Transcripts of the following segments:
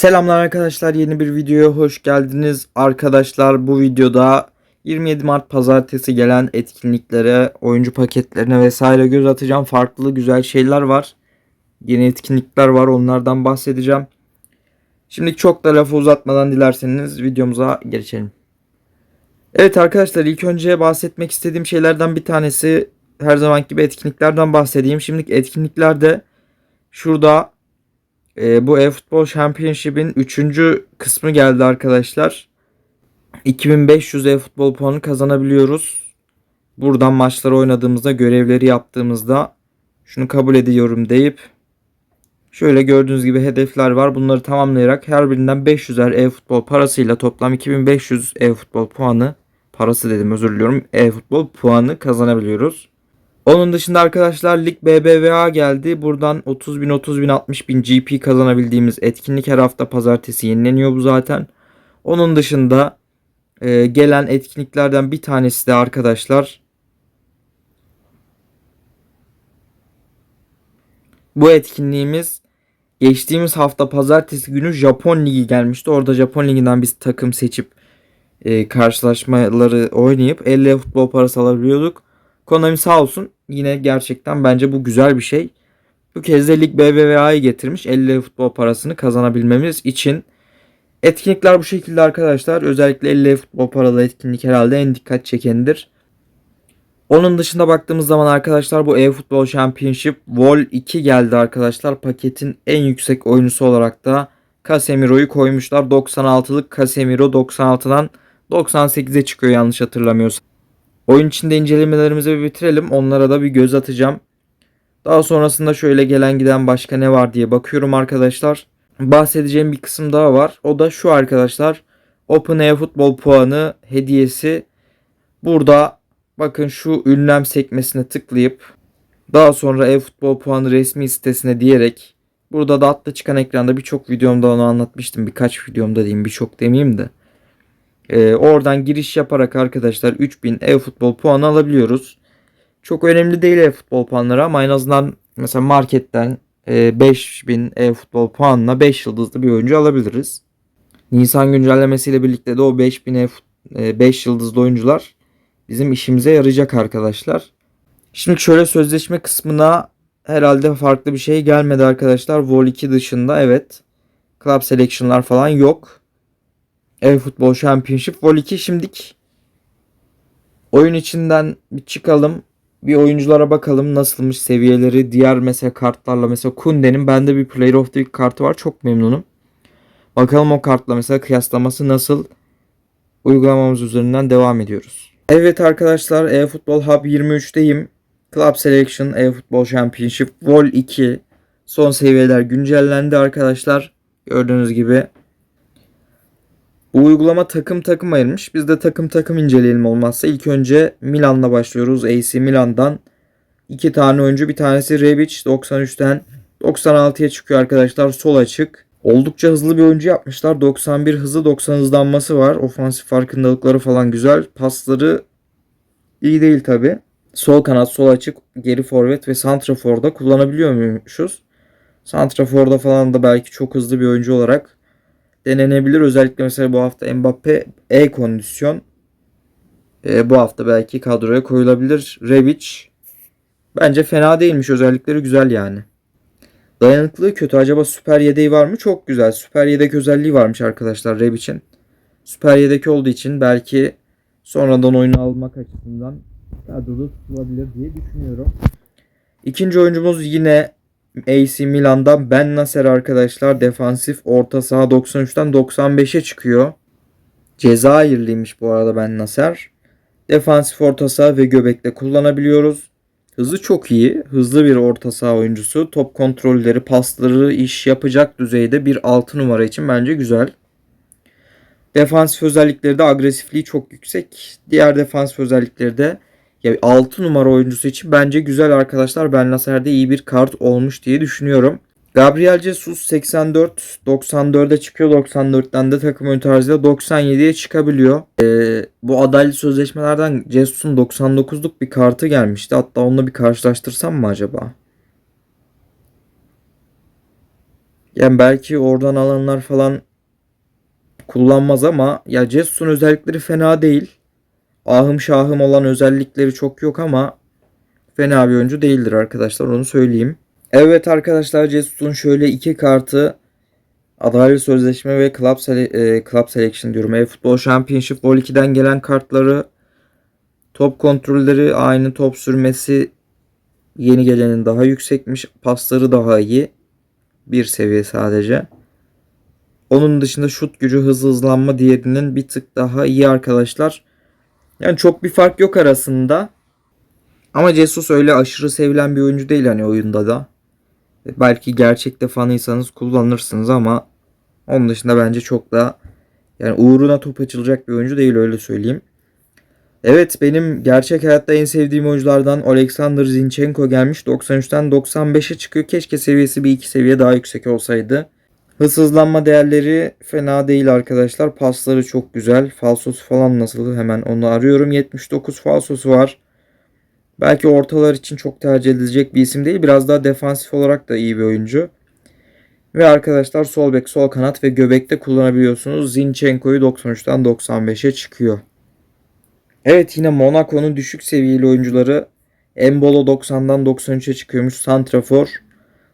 Selamlar arkadaşlar yeni bir videoya hoş geldiniz. Arkadaşlar bu videoda 27 Mart pazartesi gelen etkinliklere, oyuncu paketlerine vesaire göz atacağım. Farklı güzel şeyler var. Yeni etkinlikler var onlardan bahsedeceğim. Şimdi çok da lafı uzatmadan dilerseniz videomuza geçelim. Evet arkadaşlar ilk önce bahsetmek istediğim şeylerden bir tanesi her zamanki gibi etkinliklerden bahsedeyim. Şimdiki etkinliklerde şurada e, bu e-futbol Championship'in 3. kısmı geldi arkadaşlar. 2500 e-futbol puanı kazanabiliyoruz. Buradan maçları oynadığımızda, görevleri yaptığımızda şunu kabul ediyorum deyip şöyle gördüğünüz gibi hedefler var. Bunları tamamlayarak her birinden 500'er e-futbol parasıyla toplam 2500 e-futbol puanı parası dedim özür diliyorum. E-futbol puanı kazanabiliyoruz. Onun dışında arkadaşlar Lig BBVA geldi. Buradan 30 bin, 30 bin, 60 bin GP kazanabildiğimiz etkinlik her hafta pazartesi yenileniyor bu zaten. Onun dışında e, gelen etkinliklerden bir tanesi de arkadaşlar bu etkinliğimiz geçtiğimiz hafta pazartesi günü Japon Ligi gelmişti. Orada Japon Ligi'nden biz takım seçip e, karşılaşmaları oynayıp 50 futbol parası alabiliyorduk. Konami sağ olsun yine gerçekten bence bu güzel bir şey. Bu kez de Lig BBVA'yı getirmiş 50 futbol parasını kazanabilmemiz için. Etkinlikler bu şekilde arkadaşlar. Özellikle 50 futbol paralı etkinlik herhalde en dikkat çekenidir. Onun dışında baktığımız zaman arkadaşlar bu e-futbol Championship Vol 2 geldi arkadaşlar. Paketin en yüksek oyuncusu olarak da Casemiro'yu koymuşlar. 96'lık Casemiro 96'dan 98'e çıkıyor yanlış hatırlamıyorsam. Oyun içinde incelemelerimizi bir bitirelim. Onlara da bir göz atacağım. Daha sonrasında şöyle gelen giden başka ne var diye bakıyorum arkadaşlar. Bahsedeceğim bir kısım daha var. O da şu arkadaşlar. Open futbol puanı hediyesi. Burada bakın şu ünlem sekmesine tıklayıp daha sonra e-futbol puanı resmi sitesine diyerek burada da altta çıkan ekranda birçok videomda onu anlatmıştım. Birkaç videomda diyeyim birçok demeyeyim de. Ee, oradan giriş yaparak arkadaşlar 3000 e-futbol puanı alabiliyoruz. Çok önemli değil e-futbol puanları ama en azından mesela marketten e, 5000 e-futbol puanla 5 yıldızlı bir oyuncu alabiliriz. Nisan güncellemesiyle birlikte de o 5000 e, 5 yıldızlı oyuncular bizim işimize yarayacak arkadaşlar. Şimdi şöyle sözleşme kısmına herhalde farklı bir şey gelmedi arkadaşlar. Vol 2 dışında evet. Club selection'lar falan yok. E-Futbol Championship Vol 2 şimdik oyun içinden bir çıkalım. Bir oyunculara bakalım nasılmış seviyeleri. Diğer mesela kartlarla mesela Kunde'nin bende bir Player of the Week kartı var. Çok memnunum. Bakalım o kartla mesela kıyaslaması nasıl uygulamamız üzerinden devam ediyoruz. Evet arkadaşlar eFootball Hub 23'teyim. Club Selection eFootball Championship Vol 2 son seviyeler güncellendi arkadaşlar. Gördüğünüz gibi bu uygulama takım takım ayırmış. Biz de takım takım inceleyelim olmazsa. İlk önce Milan'la başlıyoruz. AC Milan'dan iki tane oyuncu. Bir tanesi Rebic 93'ten 96'ya çıkıyor arkadaşlar. Sol açık. Oldukça hızlı bir oyuncu yapmışlar. 91 hızı 90 hızlanması var. Ofansif farkındalıkları falan güzel. Pasları iyi değil tabi. Sol kanat, sol açık, geri forvet ve santraforda kullanabiliyor muymuşuz? Santraforda falan da belki çok hızlı bir oyuncu olarak denenebilir. Özellikle mesela bu hafta Mbappe E kondisyon. E, bu hafta belki kadroya koyulabilir. Rebic bence fena değilmiş. Özellikleri güzel yani. Dayanıklılığı kötü. Acaba süper yedeği var mı? Çok güzel. Süper yedek özelliği varmış arkadaşlar Rebic'in. Süper yedek olduğu için belki sonradan oyunu almak açısından kadroda tutulabilir diye düşünüyorum. İkinci oyuncumuz yine AC Milan'dan Ben Nasser arkadaşlar defansif orta saha 93'ten 95'e çıkıyor. Cezayirliymiş bu arada Ben Nasser. Defansif orta saha ve göbekte kullanabiliyoruz. Hızı çok iyi. Hızlı bir orta saha oyuncusu. Top kontrolleri, pasları iş yapacak düzeyde bir 6 numara için bence güzel. Defansif özellikleri de agresifliği çok yüksek. Diğer defansif özellikleri de ya 6 numara oyuncusu için bence güzel arkadaşlar. Ben Nasser'de iyi bir kart olmuş diye düşünüyorum. Gabriel Jesus 84 94'e çıkıyor. 94'ten de takım oyun tarzıyla 97'ye çıkabiliyor. Ee, bu adaylı sözleşmelerden Jesus'un 99'luk bir kartı gelmişti. Hatta onunla bir karşılaştırsam mı acaba? Yani belki oradan alanlar falan kullanmaz ama ya Jesus'un özellikleri fena değil. Ahım şahım olan özellikleri çok yok ama fena bir oyuncu değildir arkadaşlar onu söyleyeyim. Evet arkadaşlar Jesus'un şöyle iki kartı Adalet Sözleşme ve Club, Sele- e, Club Selection diyorum. E-Futbol Championship Vol 2'den gelen kartları top kontrolleri aynı top sürmesi yeni gelenin daha yüksekmiş. Pasları daha iyi. Bir seviye sadece. Onun dışında şut gücü hızlı hızlanma diğerinin bir tık daha iyi arkadaşlar. Yani çok bir fark yok arasında. Ama Jesus öyle aşırı sevilen bir oyuncu değil hani oyunda da. Belki gerçekte fanıysanız kullanırsınız ama onun dışında bence çok da yani uğruna top açılacak bir oyuncu değil öyle söyleyeyim. Evet benim gerçek hayatta en sevdiğim oyunculardan Alexander Zinchenko gelmiş. 93'ten 95'e çıkıyor. Keşke seviyesi bir iki seviye daha yüksek olsaydı. Hız hızlanma değerleri fena değil arkadaşlar. Pasları çok güzel. Falsosu falan nasıl hemen onu arıyorum. 79 falsosu var. Belki ortalar için çok tercih edilecek bir isim değil. Biraz daha defansif olarak da iyi bir oyuncu. Ve arkadaşlar sol bek, sol kanat ve göbekte kullanabiliyorsunuz. Zinchenko'yu 93'ten 95'e çıkıyor. Evet yine Monaco'nun düşük seviyeli oyuncuları Embolo 90'dan 93'e çıkıyormuş. Santrafor.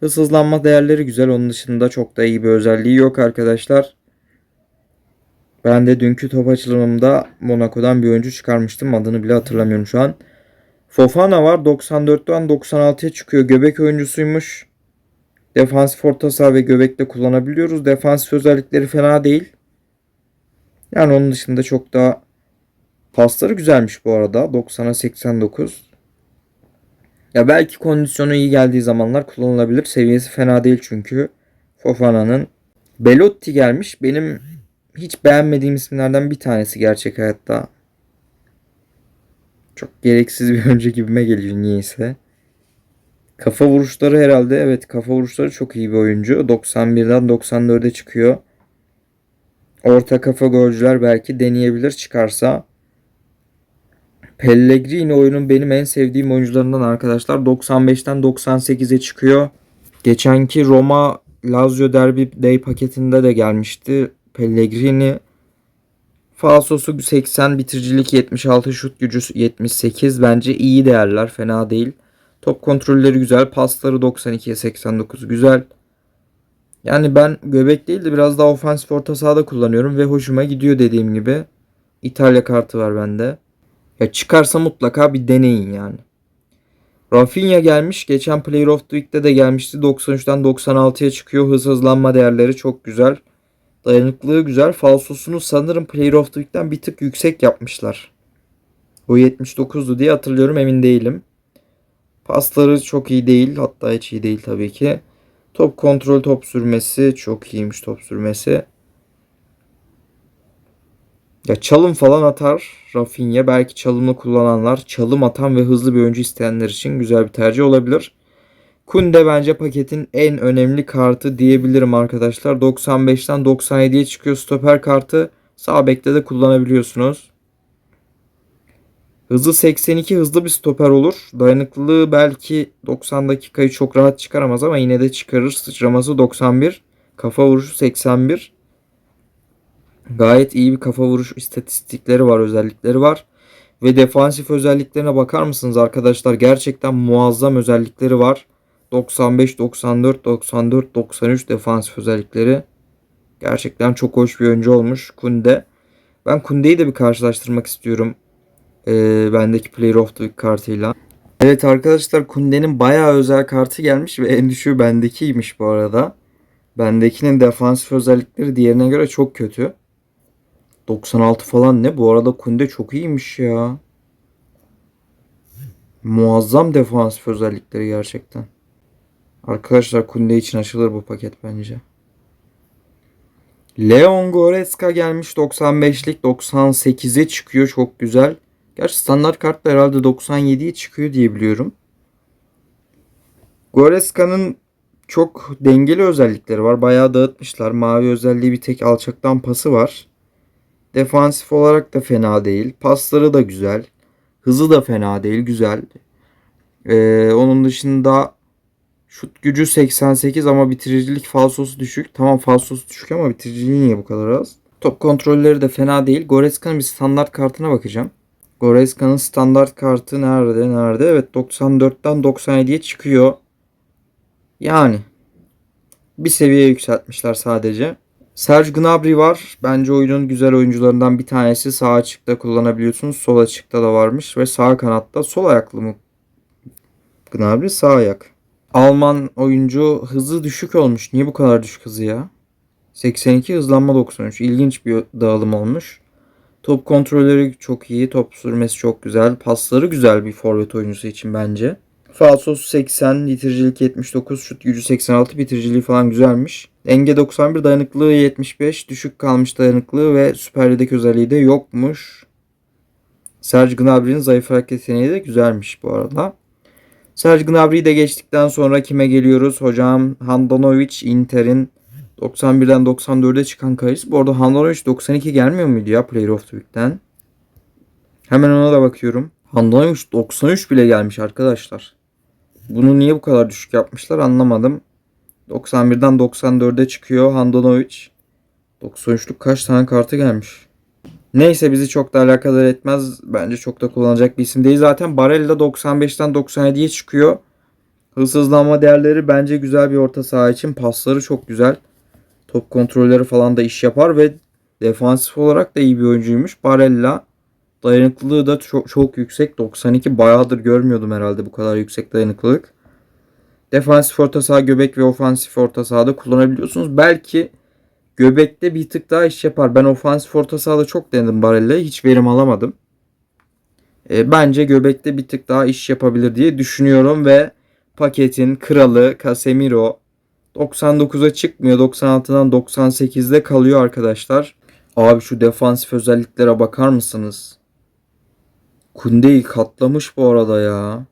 Hız hızlanma değerleri güzel. Onun dışında çok da iyi bir özelliği yok arkadaşlar. Ben de dünkü top açılımımda Monaco'dan bir oyuncu çıkarmıştım. Adını bile hatırlamıyorum şu an. Fofana var. 94'ten 96'ya çıkıyor. Göbek oyuncusuymuş. Defansif orta saha ve göbekte kullanabiliyoruz. Defansif özellikleri fena değil. Yani onun dışında çok daha pasları güzelmiş bu arada. 90'a 89. Ya belki kondisyonu iyi geldiği zamanlar kullanılabilir. Seviyesi fena değil çünkü. Fofana'nın. Belotti gelmiş. Benim hiç beğenmediğim isimlerden bir tanesi gerçek hayatta. Çok gereksiz bir oyuncu gibime geliyor niyeyse. Kafa vuruşları herhalde evet kafa vuruşları çok iyi bir oyuncu. 91'den 94'e çıkıyor. Orta kafa golcüler belki deneyebilir çıkarsa. Pellegrini oyunun benim en sevdiğim oyuncularından arkadaşlar. 95'ten 98'e çıkıyor. Geçenki Roma Lazio Derby Day paketinde de gelmişti. Pellegrini Falsosu 80 bitiricilik 76 şut gücü 78 bence iyi değerler fena değil. Top kontrolleri güzel. Pasları 92'ye 89 güzel. Yani ben göbek değil de biraz daha ofansif orta sahada kullanıyorum ve hoşuma gidiyor dediğim gibi. İtalya kartı var bende. Ya çıkarsa mutlaka bir deneyin yani. Rafinha gelmiş. Geçen Player of the Week'te de gelmişti. 93'ten 96'ya çıkıyor. Hız hızlanma değerleri çok güzel. Dayanıklılığı güzel. Falsosunu sanırım Player of the Week'ten bir tık yüksek yapmışlar. O 79'du diye hatırlıyorum emin değilim. Pasları çok iyi değil. Hatta hiç iyi değil tabii ki. Top kontrol top sürmesi çok iyiymiş top sürmesi. Ya çalım falan atar Rafinha. Belki çalımlı kullananlar, çalım atan ve hızlı bir oyuncu isteyenler için güzel bir tercih olabilir. Kunde bence paketin en önemli kartı diyebilirim arkadaşlar. 95'ten 97'ye çıkıyor stoper kartı. Sağ bekte de kullanabiliyorsunuz. Hızı 82 hızlı bir stoper olur. Dayanıklılığı belki 90 dakikayı çok rahat çıkaramaz ama yine de çıkarır. Sıçraması 91. Kafa vuruşu 81. Gayet iyi bir kafa vuruş istatistikleri var, özellikleri var. Ve defansif özelliklerine bakar mısınız arkadaşlar? Gerçekten muazzam özellikleri var. 95, 94, 94, 93 defansif özellikleri. Gerçekten çok hoş bir oyuncu olmuş Kunde. Ben Kunde'yi de bir karşılaştırmak istiyorum. Ee, bendeki Player of the Week kartıyla. Evet arkadaşlar Kunde'nin bayağı özel kartı gelmiş ve en düşüğü bendekiymiş bu arada. Bendekinin defansif özellikleri diğerine göre çok kötü. 96 falan ne? Bu arada Kunde çok iyiymiş ya. Muazzam defansif özellikleri gerçekten. Arkadaşlar Kunde için açılır bu paket bence. Leon Goretzka gelmiş 95'lik 98'e çıkıyor çok güzel. Gerçi standart kartla herhalde 97'ye çıkıyor diye biliyorum. Goreska'nın çok dengeli özellikleri var. Bayağı dağıtmışlar. Mavi özelliği bir tek alçaktan pası var. Defansif olarak da fena değil. Pasları da güzel. Hızı da fena değil. Güzel. Ee, onun dışında Şut gücü 88 ama bitiricilik falsosu düşük. Tamam falsosu düşük ama bitiriciliği niye bu kadar az? Top kontrolleri de fena değil. Goreska'nın bir standart kartına bakacağım. Goreska'nın standart kartı nerede? Nerede? Evet 94'ten 97'ye çıkıyor. Yani bir seviye yükseltmişler sadece. Serge Gnabry var. Bence oyunun güzel oyuncularından bir tanesi. Sağ açıkta kullanabiliyorsunuz. Sol açıkta da varmış ve sağ kanatta sol ayaklı mı? Gnabry sağ ayak. Alman oyuncu hızı düşük olmuş. Niye bu kadar düşük hızı ya? 82 hızlanma 93. İlginç bir dağılım olmuş. Top kontrolleri çok iyi. Top sürmesi çok güzel. Pasları güzel bir forvet oyuncusu için bence. Falsosu 80, bitiricilik 79, şut gücü 86, bitiriciliği falan güzelmiş. Denge 91, dayanıklılığı 75, düşük kalmış dayanıklığı ve süper yedek özelliği de yokmuş. Serge Gnabry'nin zayıf hareket yeteneği de güzelmiş bu arada. Serge Gnabry'yi de geçtikten sonra kime geliyoruz? Hocam Handanovic Inter'in 91'den 94'e çıkan kayısı. Bu arada Handanovic 92 gelmiyor muydu ya Player of the Week'ten? Hemen ona da bakıyorum. Handanovic 93 bile gelmiş arkadaşlar. Bunu niye bu kadar düşük yapmışlar anlamadım. 91'den 94'e çıkıyor Handanovic. 93'lük kaç tane kartı gelmiş. Neyse bizi çok da alakadar etmez. Bence çok da kullanacak bir isim değil. Zaten Barella 95'ten 97'ye çıkıyor. Hız hızlanma değerleri bence güzel bir orta saha için. Pasları çok güzel. Top kontrolleri falan da iş yapar ve defansif olarak da iyi bir oyuncuymuş. Barella dayanıklılığı da çok, çok yüksek. 92 bayağıdır görmüyordum herhalde bu kadar yüksek dayanıklılık. Defansif orta saha, göbek ve ofansif orta sahada kullanabiliyorsunuz. Belki göbekte bir tık daha iş yapar. Ben ofansif orta sahada çok denedim Barella'yı. Hiç verim alamadım. E, bence göbekte bir tık daha iş yapabilir diye düşünüyorum ve paketin kralı Casemiro 99'a çıkmıyor. 96'dan 98'de kalıyor arkadaşlar. Abi şu defansif özelliklere bakar mısınız? Kunde'yi katlamış bu arada ya.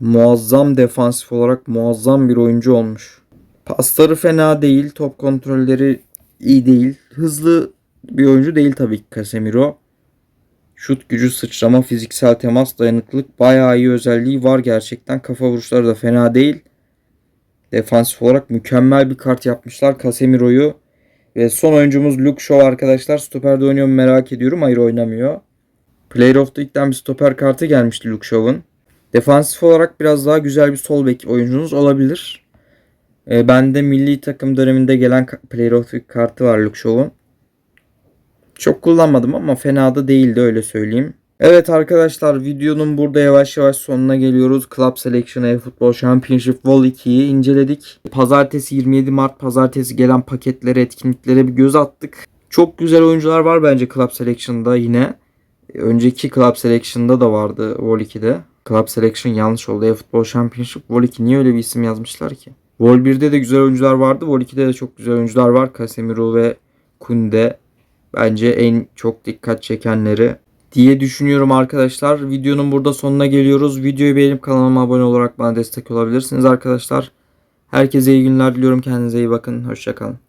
Muazzam defansif olarak muazzam bir oyuncu olmuş. Pasları fena değil. Top kontrolleri iyi değil. Hızlı bir oyuncu değil tabii ki Casemiro. Şut gücü, sıçrama, fiziksel temas, dayanıklılık bayağı iyi özelliği var gerçekten. Kafa vuruşları da fena değil. Defansif olarak mükemmel bir kart yapmışlar Casemiro'yu. Ve son oyuncumuz Luke Shaw arkadaşlar. Stoperde oynuyor mu merak ediyorum. Hayır oynamıyor. Player of the Week'ten bir stoper kartı gelmişti Luke Shaw'ın. Defansif olarak biraz daha güzel bir sol bek oyuncunuz olabilir. E, bende milli takım döneminde gelen Player of the Week kartı var Luke Shaw'un. Çok kullanmadım ama fena da değildi öyle söyleyeyim. Evet arkadaşlar videonun burada yavaş yavaş sonuna geliyoruz. Club Selection e-Futbol Championship Vol 2'yi inceledik. Pazartesi 27 Mart pazartesi gelen paketlere, etkinliklere bir göz attık. Çok güzel oyuncular var bence Club Selection'da yine. Önceki Club Selection'da da vardı Vol 2'de. Club Selection yanlış oldu. E-Futbol Championship Vol 2 niye öyle bir isim yazmışlar ki? Vol 1'de de güzel oyuncular vardı. Vol 2'de de çok güzel oyuncular var. Casemiro ve Kunde bence en çok dikkat çekenleri diye düşünüyorum arkadaşlar. Videonun burada sonuna geliyoruz. Videoyu beğenip kanalıma abone olarak bana destek olabilirsiniz arkadaşlar. Herkese iyi günler diliyorum. Kendinize iyi bakın. Hoşçakalın.